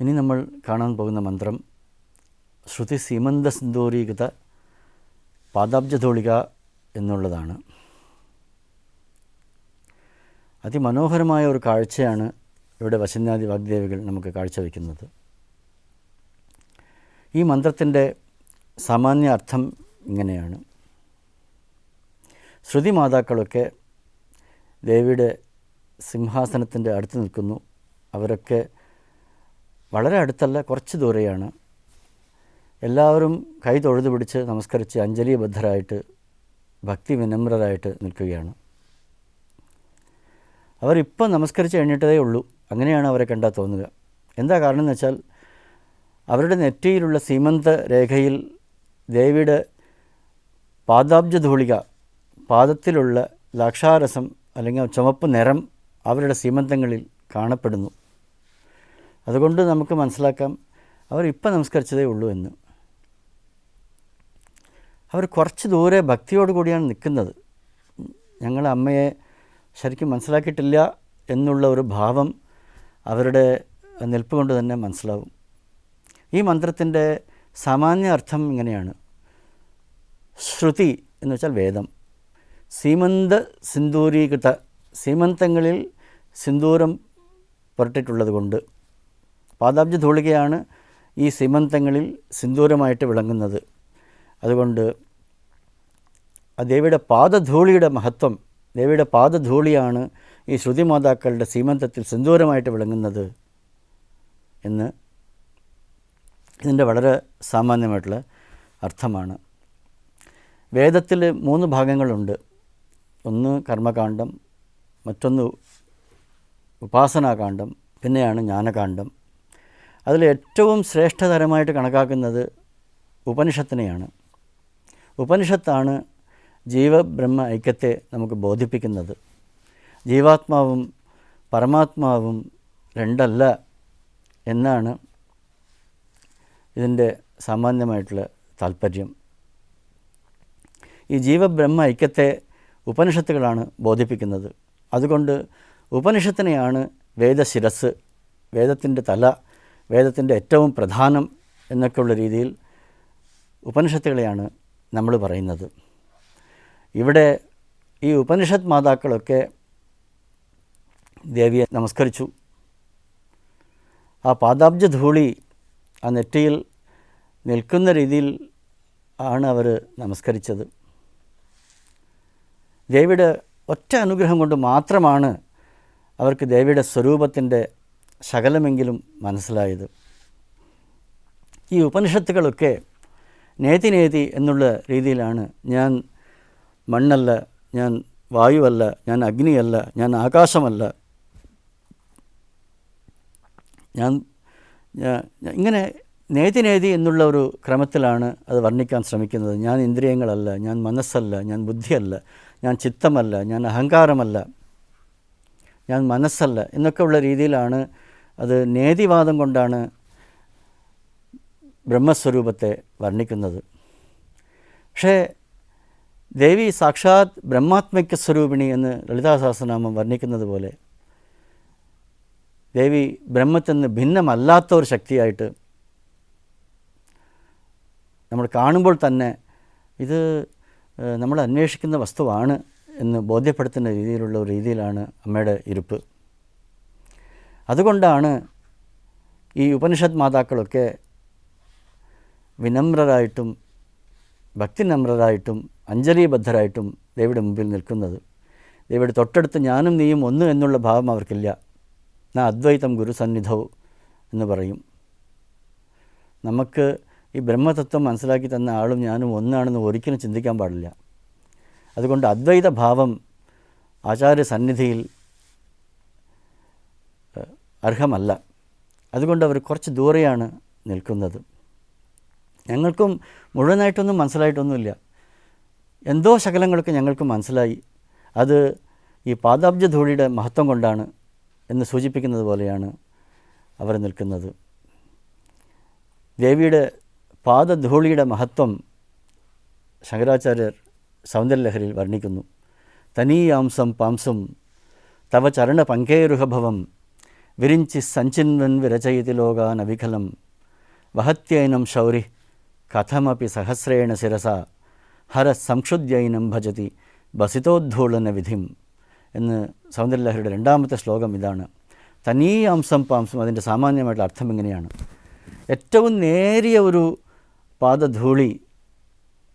ഇനി നമ്മൾ കാണാൻ പോകുന്ന മന്ത്രം ശ്രുതി സീമന്ത സിന്ദൂരീകൃത പാദാബ്ജതോളിക എന്നുള്ളതാണ്. അതിമനോഹരമായ ഒരു കാഴ്ചയാണ് ഇവിടെ വശന്യാദി വാഗ്ദേവികൾ നമുക്ക് കാഴ്ചവെക്കുന്നത്. ഈ മന്ത്രത്തിന്റെ സാമാന്യ അർത്ഥം ഇങ്ങനെയാണ്. ശ്രുതി മാതാക്കളൊക്കെ ദേവിയുടെ സിംഹാസനത്തിന്റെ അടുത്ത് നിൽക്കുന്നു. അവരൊക്കെ വളരെ അടുത്തല്ല കുറച്ച് ദൂരെയാണ്. എല്ലാവരും കൈ തൊഴുതു പിടിച്ച് നമസ്കരിച്ച് അഞ്ജലിബദ്ധരായിട്ട് ഭക്തി വിനമ്രരായിട്ട് നിൽക്കുകയാണ്. അവരിപ്പം നമസ്കരിച്ച് കഴിഞ്ഞിട്ടതേ ഉള്ളൂ. അങ്ങനെയാണ് അവരെ കണ്ടാൽ തോന്നുക. എന്താ കാരണം എന്ന് വെച്ചാൽ അവരുടെ നെറ്റിയിലുള്ള സീമന്ത രേഖയിൽ ദേവിയുടെ പാദാബ്ജധൂളിക പാദത്തിലുള്ള ലാക്ഷാരസം അല്ലെങ്കിൽ ചുമപ്പ് നിറം അവരുടെ സീമന്തങ്ങളിൽ കാണപ്പെടുന്നു. അതുകൊണ്ട് നമുക്ക് മനസ്സിലാക്കാം അവർ ഇപ്പം നമസ്കരിച്ചതേ ഉള്ളൂ എന്ന്. അവർ കുറച്ച് ദൂരെ ഭക്തിയോട് കൂടിയാണ് നിൽക്കുന്നത്. ഞങ്ങൾ അമ്മയെ ശരിക്കും മനസ്സിലാക്കിയിട്ടില്ല എന്നുള്ള ഒരു ഭാവം അവരുടെ നിൽപ്പ് കൊണ്ട് തന്നെ മനസ്സിലാവും. ഈ മന്ത്രത്തിന്റെ സാമാന്യ അർത്ഥം ഇങ്ങനെയാണ്. ശ്രുതി എന്ന് വെച്ചാൽ വേദം. സീമന്ത സിന്ദൂരീകൃത സീമന്തങ്ങളിൽ സിന്ദൂരം പുരട്ടിട്ടുള്ളത് കൊണ്ട് പാദാബ്ജ ധൂളികയാണ് ഈ സീമന്തങ്ങളിൽ സിന്ദൂരമായിട്ട് വിളങ്ങുന്നത്. അതുകൊണ്ട് ദേവിയുടെ പാദധൂളിയുടെ മഹത്വം ദേവിയുടെ പാദധൂളിയാണ് ഈ ശ്രുതിമാതാക്കളുടെ സീമന്തത്തിൽ സിന്ദൂരമായിട്ട് വിളങ്ങുന്നത് എന്ന് ഇതിന്റെ വളരെ സാമാന്യമായിട്ടുള്ള അർത്ഥമാണ്. വേദത്തിൽ മൂന്ന് ഭാഗങ്ങളുണ്ട്. ഒന്ന് കർമ്മകാന്ഡം മറ്റൊന്ന് ഉപാസനാകാന്ഡം പിന്നെയാണ് ജ്ഞാനകാന്ഡം. അതിൽ ഏറ്റവും ശ്രേഷ്ഠതരമായിട്ട് കണക്കാക്കുന്നത് ഉപനിഷത്തിനെയാണ്. ഉപനിഷത്താണ് ജീവബ്രഹ്മ ഐക്യത്തെ നമുക്ക് ബോധിപ്പിക്കുന്നത്. ജീവാത്മാവും പരമാത്മാവും രണ്ടല്ല എന്നാണ് ഇതിന്റെ സാമാന്യമായിട്ടുള്ള താല്പര്യം ഈ ജീവബ്രഹ്മ ഐക്യത്തെ ഉപനിഷത്തുകളാണ് ബോധിപ്പിക്കുന്നത്. അതുകൊണ്ട് ഉപനിഷത്തിനെയാണ് വേദശിരസ് വേദത്തിന്റെ തല വേദത്തിന്റെ ഏറ്റവും പ്രധാനം എന്നൊക്കെയുള്ള രീതിയിൽ ഉപനിഷത്തുകളെയാണ് നമ്മൾ പറയുന്നത്. ഇവിടെ ഈ ഉപനിഷത്ത് മാതാക്കളൊക്കെ ദേവിയെ നമസ്കരിച്ചു. ആ പാദാബ്ജ ധൂളി ആ നെറ്റിയിൽ നിൽക്കുന്ന രീതിയിൽ ആണ് അവർ നമസ്കരിച്ചത്. ദേവിയുടെ ഒറ്റ അനുഗ്രഹം കൊണ്ട് മാത്രമാണ് അവർക്ക് ദേവിയുടെ സ്വരൂപത്തിന്റെ ശകലമെങ്കിലും മനസ്സിലായത്. ഈ ഉപനിഷത്തുകളൊക്കെ നേതി നേതി എന്നുള്ള രീതിയിലാണ് ഞാൻ മണ്ണല്ല ഞാൻ വായുവല്ല ഞാൻ അഗ്നിയല്ല ഞാൻ ആകാശമല്ല. ഞാൻ ഇങ്ങനെ നേതി നേതി എന്നുള്ള ഒരു ക്രമത്തിലാണ് അത് വർണിക്കാൻ ശ്രമിക്കുന്നത്. ഞാൻ ഇന്ദ്രിയങ്ങളല്ല ഞാൻ മനസ്സല്ല ഞാൻ ബുദ്ധിയല്ല ഞാൻ ചിത്തമല്ല ഞാൻ അഹങ്കാരമല്ല ഞാൻ മനസ്സല്ല എന്നൊക്കെ ഉള്ള രീതിയിലാണ് അത് നേതിവാദം കൊണ്ടാണ് ബ്രഹ്മസ്വരൂപത്തെ വർണിക്കുന്നത്. പക്ഷേ ദേവി സാക്ഷാത് ബ്രഹ്മാത്മിക സ്വരൂപിണി എന്ന് ലളിതാസഹസ്രനാമം വർണിക്കുന്നത് പോലെ ദേവി ബ്രഹ്മത്തിൽ നിന്ന് ഭിന്നമല്ലാത്ത ഒരു ശക്തിയായിട്ട് നമ്മൾ കാണുമ്പോൾ തന്നെ ഇത് നമ്മൾ അന്വേഷിക്കുന്ന വസ്തുവാണ് എന്ന് ബോധ്യപ്പെടുത്തുന്ന രീതിയിലുള്ള ഒരു രീതിയിലാണ് അമ്മയുടെ ഇരുപ്പ്. അതുകൊണ്ടാണ് ഈ ഉപനിഷത് മാതാക്കളൊക്കെ വിനമ്രരായിട്ടും ഭക്തിനമ്രരായിട്ടും അഞ്ജലിബദ്ധരായിട്ടും ദേവിയുടെ മുമ്പിൽ നിൽക്കുന്നത്. ദേവിയുടെ തൊട്ടടുത്ത് ഞാനും നീയും ഒന്ന് എന്നുള്ള ഭാവം അവർക്കില്ല. നാ അദ്വൈതം ഗുരുസന്നിധവും എന്ന് പറയും. നമുക്ക് ഈ ബ്രഹ്മതത്വം മനസ്സിലാക്കി തന്ന ആളും ഞാനും ഒന്നാണെന്ന് ഒരിക്കലും ചിന്തിക്കാൻ പാടില്ല. അതുകൊണ്ട് അദ്വൈത ഭാവം ആചാര്യ സന്നിധിയിൽ അർഹമല്ല. അതുകൊണ്ട് അവർ കുറച്ച് ദൂരെയാണ് നിൽക്കുന്നത്. ഞങ്ങൾക്കും മുഴുവനായിട്ടൊന്നും മനസ്സിലായിട്ടൊന്നുമില്ല. എന്തോ ശകലങ്ങളൊക്കെ ഞങ്ങൾക്ക് മനസ്സിലായി. അത് ഈ പാദാബ്ജ ധൂളിയുടെ മഹത്വം കൊണ്ടാണ് എന്ന് സൂചിപ്പിക്കുന്നത് പോലെയാണ് അവർ നിൽക്കുന്നത്. ദേവിയുടെ പാദധൂളിയുടെ മഹത്വം ശങ്കരാചാര്യർ സൗന്ദര്യലഹരിയിൽ വർണിക്കുന്നു. തനീയാംസം പാംസും തവ ചരണ പങ്കേരുഹഭവം വിരിഞ്ചി సంచిన్వన్ വിരചയതി ലോകാൻ వహత్యైనం ശൗരി കഥമപി സഹസ്രേണ ശിരസ ഹര സംക്ഷുദ്യൈനം ഭജതി ബസിതോദ്ധൂളന വിധിം എന്ന് സൗന്ദര്യലഹരിയുടെ രണ്ടാമത്തെ ശ്ലോകം ഇതാണ്. തനീ അംശം പാംസം അതിന്റെ സാമാന്യമായിട്ടുള്ള അർത്ഥം ഇങ്ങനെയാണ്. ഏറ്റവും നേരിയ ഒരു പാദധൂളി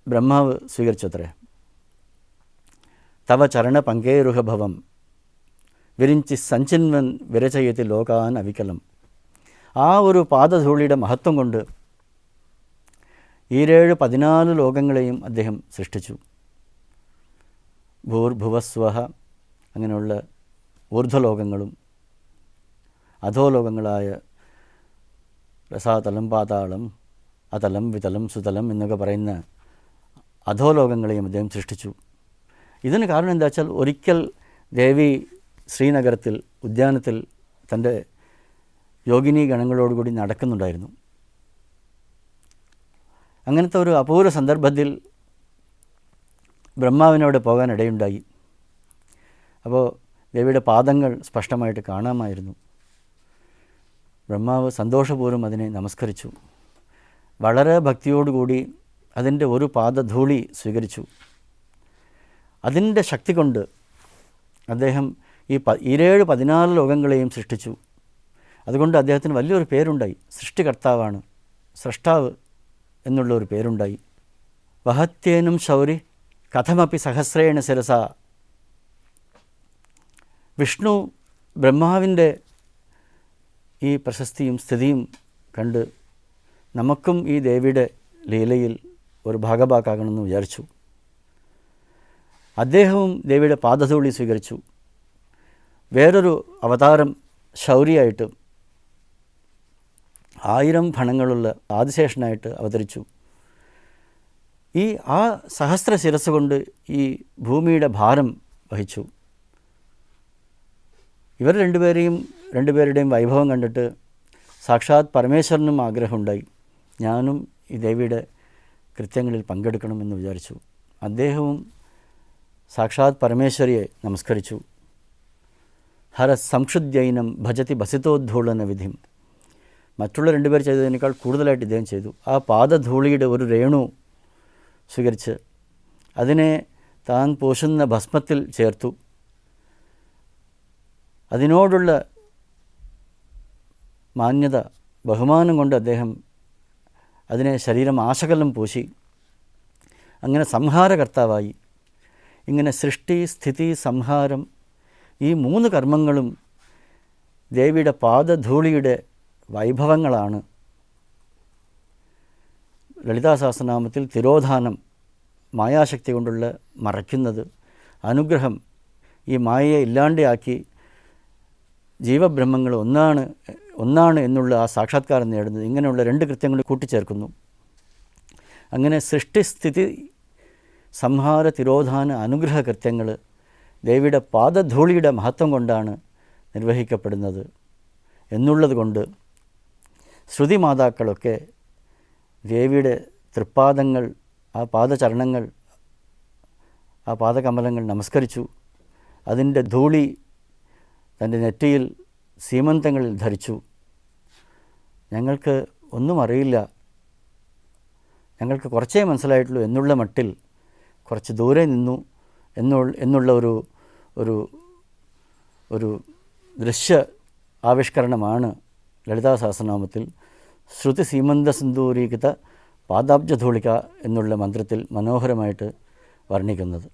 ബ്രഹ്മാവ് സ്വീകരിച്ചത്രേ. തവ ചരണ പങ്കേരുഹഭവം വിരിഞ്ചി സഞ്ചിന്മൻ വിരചയത്തി ലോകാൻ അവികലം. ആ ഒരു പാദധൂളിയുടെ മഹത്വം കൊണ്ട് ഈരേഴ് പതിനാല് ലോകങ്ങളെയും അദ്ദേഹം സൃഷ്ടിച്ചു. ഭൂർഭുവസ്വഹ അങ്ങനെയുള്ള ഊർധ്വലോകങ്ങളും അധോലോകങ്ങളായ രസാതലം പാതാളം അതലം വിതലം സുതലം എന്നൊക്കെ പറയുന്ന അധോലോകങ്ങളെയും അദ്ദേഹം സൃഷ്ടിച്ചു. ഇതിന് കാരണം എന്താ വെച്ചാൽ ഒരിക്കൽ ദേവി ശ്രീനഗരത്തിൽ ഉദ്യാനത്തിൽ തന്റെ യോഗിനി ഗണങ്ങളോടുകൂടി നടക്കുന്നുണ്ടായിരുന്നു. അങ്ങനത്തെ ഒരു അപൂർവ സന്ദർഭത്തിൽ ബ്രഹ്മാവിനോട് പോകാനിടയുണ്ടായി. അപ്പോൾ ദേവിയുടെ പാദങ്ങൾ സ്പഷ്ടമായിട്ട് കാണാമായിരുന്നു. ബ്രഹ്മാവ് സന്തോഷപൂർവം അതിനെ നമസ്കരിച്ചു. വളരെ ഭക്തിയോടുകൂടി അതിന്റെ ഒരു പാദധൂളി സ്വീകരിച്ചു. അതിന്റെ ശക്തി കൊണ്ട് അദ്ദേഹം ഈ പ ഈരേഴ് പതിനാല് ലോകങ്ങളെയും സൃഷ്ടിച്ചു. അതുകൊണ്ട് അദ്ദേഹത്തിന് വലിയൊരു പേരുണ്ടായി. സൃഷ്ടികർത്താവാണ്. സൃഷ്ടാവ് എന്നുള്ള ഒരു പേരുണ്ടായി. വഹത്യേനും ശൗരി കഥമപ്പി സഹസ്രേണ ശിരസ. വിഷ്ണു ബ്രഹ്മാവിന്റെ ഈ പ്രശസ്തിയും സ്ഥിതിയും കണ്ട് നമുക്കും ഈ ദേവിയുടെ ലീലയിൽ ഒരു ഭാഗഭാക്കാകണമെന്ന് വിചാരിച്ചു. അദ്ദേഹവും ദേവിയുടെ പാദധൂളി സ്വീകരിച്ചു. വേറൊരു അവതാരം ശൗരിയായിട്ട് ആയിരം ഫണങ്ങളുള്ള ആദിശേഷനായിട്ട് അവതരിച്ചു. ഈ ആ സഹസ്ര ശിരസ് കൊണ്ട് ഈ ഭൂമിയുടെ ഭാരം വഹിച്ചു. ഇവർ രണ്ടുപേരെയും രണ്ടുപേരുടെയും വൈഭവം കണ്ടിട്ട് സാക്ഷാത് പരമേശ്വരനും ആഗ്രഹമുണ്ടായി. ഞാനും ഈ ദേവിയുടെ കൃത്യങ്ങളിൽ പങ്കെടുക്കണമെന്ന് വിചാരിച്ചു. അദ്ദേഹവും സാക്ഷാത് പരമേശ്വരിയെ നമസ്കരിച്ചു. ഹര സംക്ഷുദ്യൈനം ഭജതി ബസിതോദ്ധൂളന വിധിം. മറ്റുള്ള രണ്ടുപേർ ചെയ്തതിനേക്കാൾ കൂടുതലായിട്ട് ഇദ്ദേഹം ചെയ്തു. ആ പാദധൂളിയുടെ ഒരു രേണു സ്വീകരിച്ച് അതിനെ താൻ പൂശുന്ന ഭസ്മത്തിൽ ചേർത്തു. അതിനോടുള്ള മാന്യത ബഹുമാനം കൊണ്ട് അദ്ദേഹം അതിനെ ശരീരം ആശകലം പൂശി. അങ്ങനെ സംഹാരകർത്താവായി. ഇങ്ങനെ സൃഷ്ടി സ്ഥിതി സംഹാരം ഈ മൂന്ന് കർമ്മങ്ങളും ദേവിയുടെ പാദധൂളിയുടെ വൈഭവങ്ങളാണ്. ലളിതാ സഹസ്രനാമത്തിൽ തിരോധാനം മായാശക്തി കൊണ്ടുള്ള മറയ്ക്കുന്നത് അനുഗ്രഹം ഈ മായയെ ഇല്ലാണ്ടാക്കി ജീവബ്രഹ്മങ്ങൾ ഒന്നാണ് ഒന്നാണ് എന്നുള്ള ആ സാക്ഷാത്കാരം നേടുന്നത്. ഇങ്ങനെയുള്ള രണ്ട് കൃത്യങ്ങൾ കൂട്ടിച്ചേർക്കുന്നു. അങ്ങനെ സൃഷ്ടിസ്ഥിതി സംഹാര തിരോധാന അനുഗ്രഹ കൃത്യങ്ങൾ ദേവിയുടെ പാദധൂളിയുടെ മഹത്വം കൊണ്ടാണ് നിർവഹിക്കപ്പെടുന്നത് എന്നുള്ളത് കൊണ്ട് ശ്രുതി മാതാക്കളൊക്കെ ദേവിയുടെ തൃപ്പാദങ്ങൾ ആ പാദചരണങ്ങൾ ആ പാദകമലങ്ങൾ നമസ്കരിച്ചു. അതിന്റെ ധൂളി തന്റെ നെറ്റിയിൽ സീമന്തങ്ങളിൽ ധരിച്ചു. ഞങ്ങൾക്ക് ഒന്നും അറിയില്ല. ഞങ്ങൾക്ക് കുറച്ചേ മനസ്സിലായിട്ടുള്ളൂ എന്നുള്ള മട്ടിൽ കുറച്ച് ദൂരെ നിന്നു. എന്നുള്ള ഒരു ഒരു ഒരു ദൃശ്യ ആവിഷ്കരണമാണ് ലളിതാ സഹസ്രനാമത്തിൽ ശ്രുതി സീമന്ത സിന്ദൂരീകൃത പാദാബ്ജധൂളിക എന്നുള്ള മന്ത്രത്തിൽ മനോഹരമായിട്ട് വർണിക്കുന്നത്.